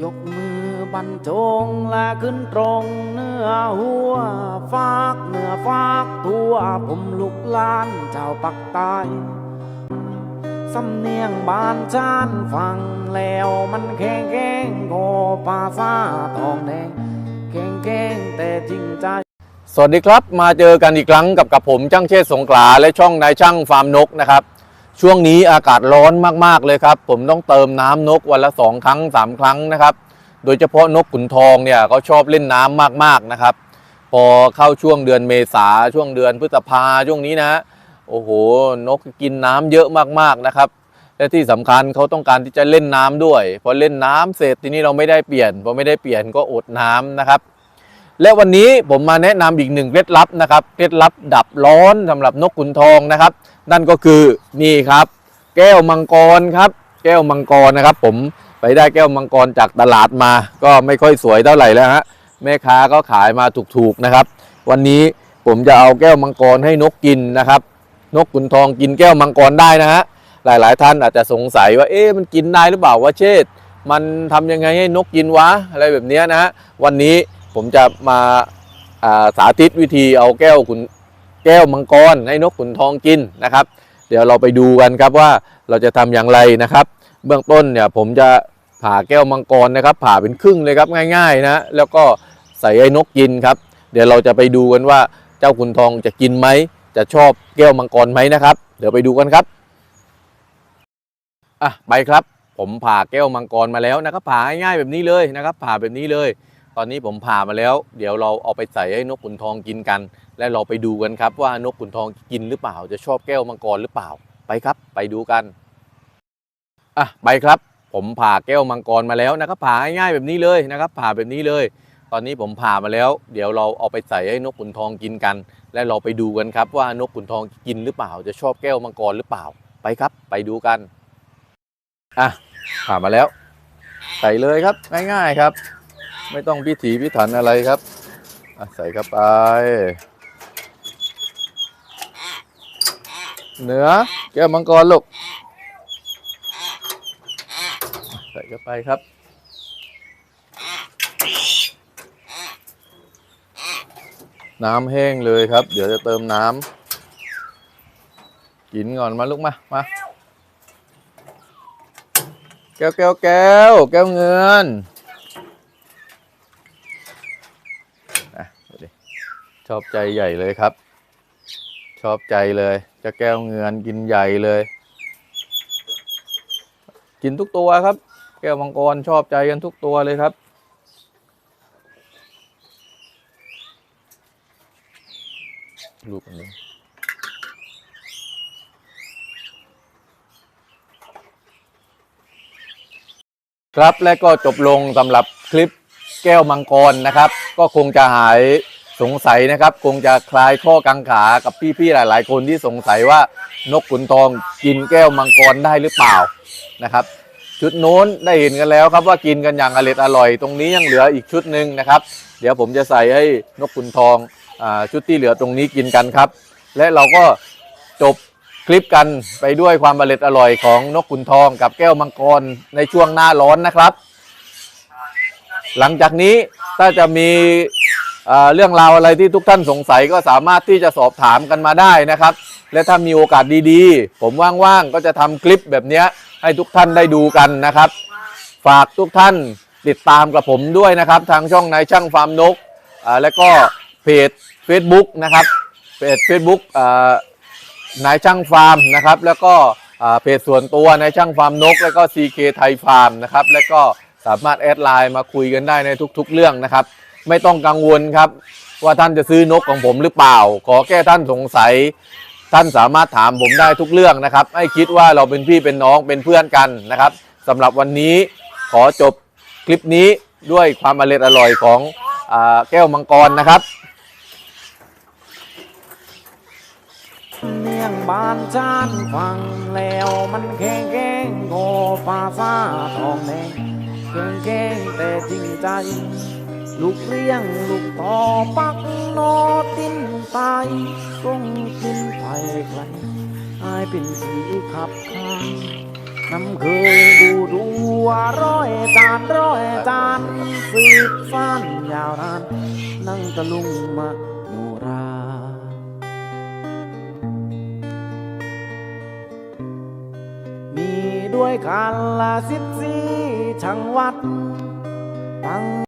ยกมือบรรจงและขึ้นตรงเนื้อหัวฟากเนื้อฟากตัวผมลูกลานชาวปักใต้สำเนียงบานชานฟังแล้วมันแข็งแข็งโกภาษาทองแดงแข็งแข็งแต่จริงใจ สวัสดีครับมาเจอกันอีกครั้งกับกับผมจ้างเชษสงขลาและช่องนายช่างฟาร์มนกนะครับ ช่วงนี้อากาศร้อนมากๆเลยครับ ผมต้องเติมน้ำนกวันละสองครั้งสามครั้งนะครับ โดยเฉพาะนกขุนทองเนี่ยเขาชอบเล่นน้ำมากๆนะครับ พอเข้าช่วงเดือนเมษาช่วงเดือนพฤษภาช่วงนี้นะ โอ้โห นกกินน้ำเยอะมากๆนะครับ และที่สำคัญเขาต้องการที่จะเล่นน้ำด้วย พอเล่นน้ำเสร็จทีนี้เราไม่ได้เปลี่ยนพอไม่ได้เปลี่ยนก็อดน้ำนะครับ และวันนี้ผมมาแนะนำอีกหนึ่งเคล็ดลับนะครับเคล็ดลับดับร้อนสำหรับนกขุนทองนะครับ นั่นก็คือนี่ครับ แก้วมังกรครับ แก้วมังกรนะครับ ผมไปได้แก้วมังกรจากตลาดมา ก็ไม่ค่อยสวยเท่าไหร่แล้วฮะแม่ค้าก็ขายมาถูกๆนะครับ วันนี้ผมจะเอาแก้วมังกรให้นกกินนะครับ นกขุนทองกินแก้วมังกรได้นะฮะหลายๆ ท่านอาจจะสงสัยว่าเอ๊ะมันกินได้หรือเปล่าวะเชษมันทำยังไงให้นกกินวะอะไรแบบนี้นะฮะวันนี้ ผมจะมาสาธิตวิธีเอาแก้วขุนแก้วมังกรให้นกขุนทองกินนะครับ เดี๋ยวเราไปดูกันครับว่าเราจะทำอย่างไรนะครับ เบื้องต้นเนี่ยผมจะผ่าแก้วมังกรนะครับ ผ่าเป็นครึ่งเลยครับง่ายๆนะแล้วก็ใส่ให้นกกินครับ เดี๋ยวเราจะไปดูกันว่าเจ้าขุนทองจะกินไหมจะชอบแก้วมังกรไหมนะครับ เดี๋ยวไปดูกันครับอะไปครับ ผมผ่าแก้วมังกรมาแล้วนะครับผ่าง่ายๆแบบนี้เลยนะครับ ผ่าแบบนี้เลย ตอนนี้ผมผ่ามาแล้ว เดี๋ยวเราเอาไปใส่ให้นกขุนทองกินกัน และเราไปดูกันครับว่านกขุนทองกินหรือเปล่า จะชอบแก้วมังกรหรือเปล่าไปครับ ไปดูกันอะไปครับ ผมผ่าแก้วมังกรมาแล้วนะครับผ่าง่ายๆแบบนี้เลยนะครับ ผ่าแบบนี้เลย ตอนนี้ผมผ่ามาแล้ว เดี๋ยวเราเอาไปใส่ให้นกขุนทองกินกัน และเราไปดูกันครับว่านกขุนทองกินหรือเปล่า จะชอบแก้วมังกรหรือเปล่าไปครับ ไปดูกันอะผ่ามาแล้ว ใส่เลยครับง่ายๆครับ ไม่ต้องพิถีพิถันอะไรครับใส่เข้าไป เนื้อแก้วมังกรลูกใส่เข้าไปครับ น้ำแห้งเลยครับ เดี๋ยวจะเติมน้ำกินก่อนมาลูกมามาแก้วแก้วแก้วแก้วเงินอะดูดิ ชอบใจใหญ่เลยครับ ชอบใจเลยจะแก้วเงินกินใหญ่เลย กินทุกตัวครับ แก้วมังกรชอบใจกันทุกตัวเลยครับลูกอันนี้ครับและก็จบลงสำหรับคลิปแก้วมังกรนะครับ ก็คงจะหาย สงสัยนะครับคงจะคลายข้อกังขากับพี่ๆหลาย ๆ คนที่สงสัยว่านกขุนทองกินแก้วมังกรได้หรือเปล่านะครับ ชุดโน้นได้เห็นกันแล้วครับว่ากินกันอย่างอร่อยอร่อย ตรงนี้ยังเหลืออีกชุดหนึ่งนะครับ เดี๋ยวผมจะใส่ให้นกขุนทองอชุดที่เหลือตรงนี้กินกันครับ และเราก็จบคลิปกันไปด้วยความอร่อยอร่อยของนกขุนทองกับแก้วมังกรในช่วงหน้าร้อนนะครับ หลังจากนี้ถ้าจะมี เรื่องราวอะไรที่ทุกท่านสงสัยก็สามารถที่จะสอบถามกันมาได้นะครับ และถ้ามีโอกาสดีๆ ผมว่างๆก็จะทำคลิปแบบนี้ให้ทุกท่านได้ดูกันนะครับ ฝากทุกท่านติดตามกับผมด้วยนะครับ ทางช่องนายช่างฟาร์มนกและก็เพจ Facebook นะครับเพจ Facebook นายช่างฟาร์มนะครับ แล้วก็เพจส่วนตัวนายช่างฟาร์มนก แล้วก็ CK ไทยฟาร์มนะครับ แล้วก็สามารถแอดไลน์มาคุยกันได้ในทุกๆ เรื่องนะครับ ไม่ต้องกังวลครับ ว่าท่านจะซื้อนกของผมหรือเปล่า ขอแค่ท่านสงสัย ท่านสามารถถามผมได้ทุกเรื่องนะครับให้คิดว่าเราเป็นพี่เป็นน้องเป็นเพื่อนกันนะครับสำหรับวันนี้ขอจบคลิปนี้ด้วยความอร่อยอร่อยของอแก้วมังกรนะครับเนียงบานชานฟังแล้วมันแข็งแข็งโกภาษาทองแดงแข็งแข็งแต่จริงใจ ลูกเลี้ยงลูกต่อปักโนตินตายส่งกินไผ่ไกลอายเป็นสีขับคานน้ำเคยบูดูว่าร้อยจานร้อยจานสืบฟ้นยาวนาน นั่งตะลุงมาโนรามีด้วยกันละสิบสี่ชังวัดตั้ง